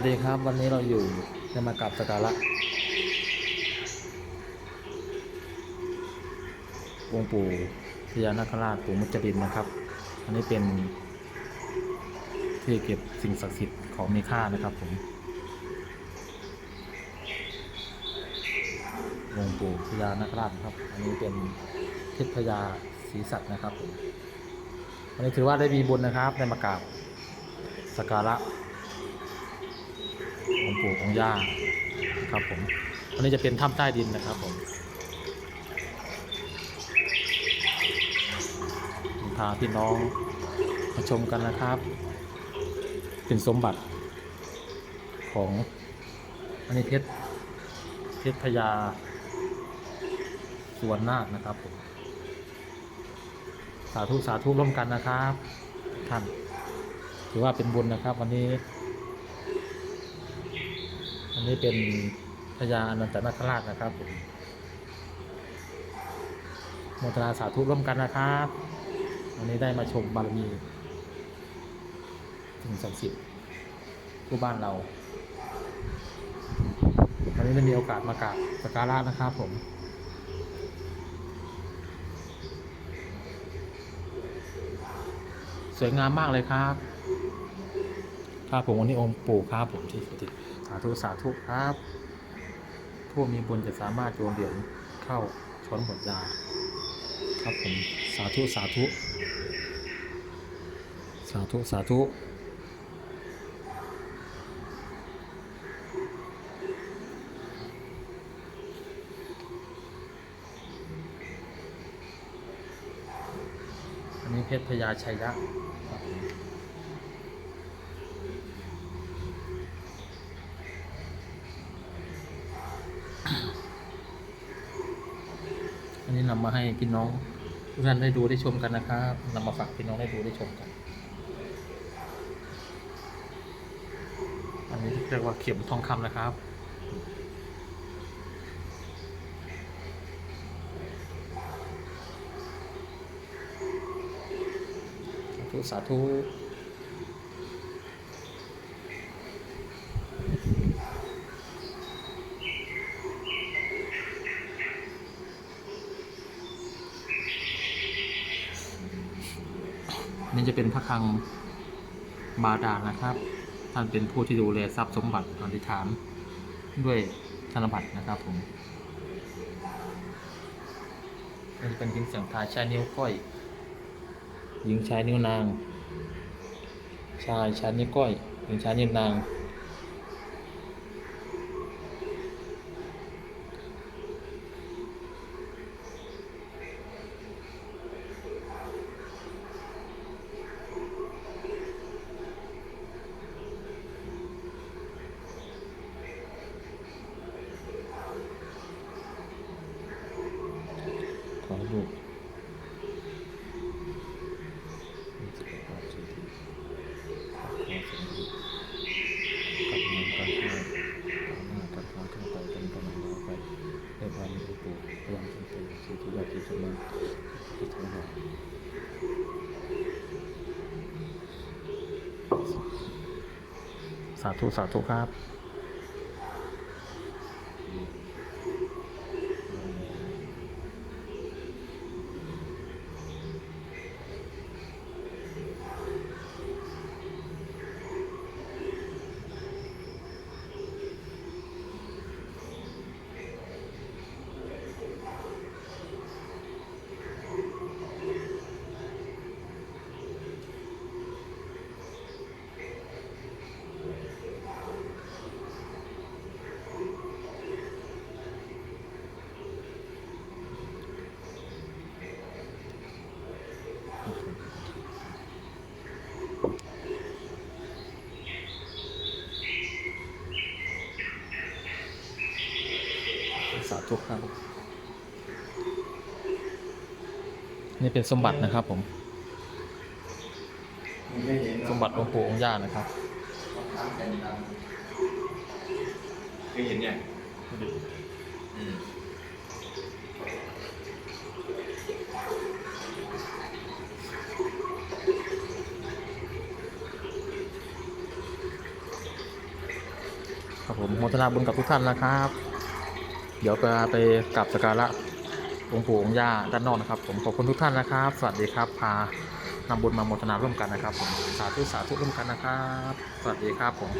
วัสดีครับวันนี้เราอยู่จะมากราบสการะองค์ปู่พญานาคราชปู่มุจรินนะครับ อันนี้เป็นที่เก็บสิ่งศักดิ์สิทธิ์ของมีค่านะครับผมองค์ปู่พญานาคราชครับ อันนี้เป็นทิพยาศรีสัตว์นะครับผมวันนี้ถือว่าได้มีบุญนะครับได้มากราบสกการะ ของปู่ของย่าครับผมอันนี้จะเป็นถ้ำใต้ดินนะครับผมพาพี่น้องมาชมกันนะครับ เป็นสมบัติของอันนี้เพชรเพชรพญาสวนนาคนะครับผมสาธุสาธุร่วมกันนะครับ ท่าน ถือว่าเป็นบุญนะครับ วันนี้ นนี้เป็นพญาอนันตนาคราชนะครับผมโมทนาสาธุร่วมกันนะครับวันนี้ได้มาชมบารมีสิ่งศักดิ์สิทธิ์ผู้บ้านเราวันนี้ได้มีโอกาสมากราบสักการะนะครับผมสวยงามมากเลยครับ ครับผมวันนี้องค์ปู่ครับผมที่สถิต สาธุสาธุครับ ผู้มีบุญจะสามารถโยนเหรียญเข้าช้อนบทยาครับผมสาธุสาธุ สาธุสาธุอันนี้เพชรพญาชัยยะครับผม อั นี้นำมาให้พี่น้องทุกท่านได้ดูได้ชมกันนะครับนำมาฝากพี่น้องได้ดูได้ชมกัน อันนี้เรียกว่าเข็มทองคำนะครับสาธุสาธุ นนี่จะเป็นพระคลังบาดาลนะครับ ท่านเป็นผู้ที่ดูแลทรัพย์สมบัติอธิษฐานด้วยธนบัตรนะครับผมมันเป็นหินเสียงทายใช้นิ้วก้อย หญิงชายนิ้วนาง ชายชายนิ้วก้อย หญิงชายนิ้วนาง ขอลูก มีสุขภาพที่ดีขอขอสมบูรณ์กับเงินการทางหน้าการทางขึ้นไปเป็นกำลังเราไป ในพามีอุปูพลังสันติสิ่งที่ยากที่จะมาที่ทำหาสาธุ สาธุครับ สาธุครับ นี่เป็นสมบัตินะครับ ผม สมบัติองค์ปู่องค์ย่านะครับเคยเห็นเนี่ยอืมครับผมโมทนาบุญกับทุกท่านนะครับ เดี๋ยวไปไปกลับสักการะองค์ปู่องค์ย่าด้านนอกนะครับ ผมขอบคุณทุกท่านนะครับ สวัสดีครับพานำบุญมาโมทนาร่วมกันนะครับผมสาธุสาธุร่วมกันนะครับ สวัสดีครับผม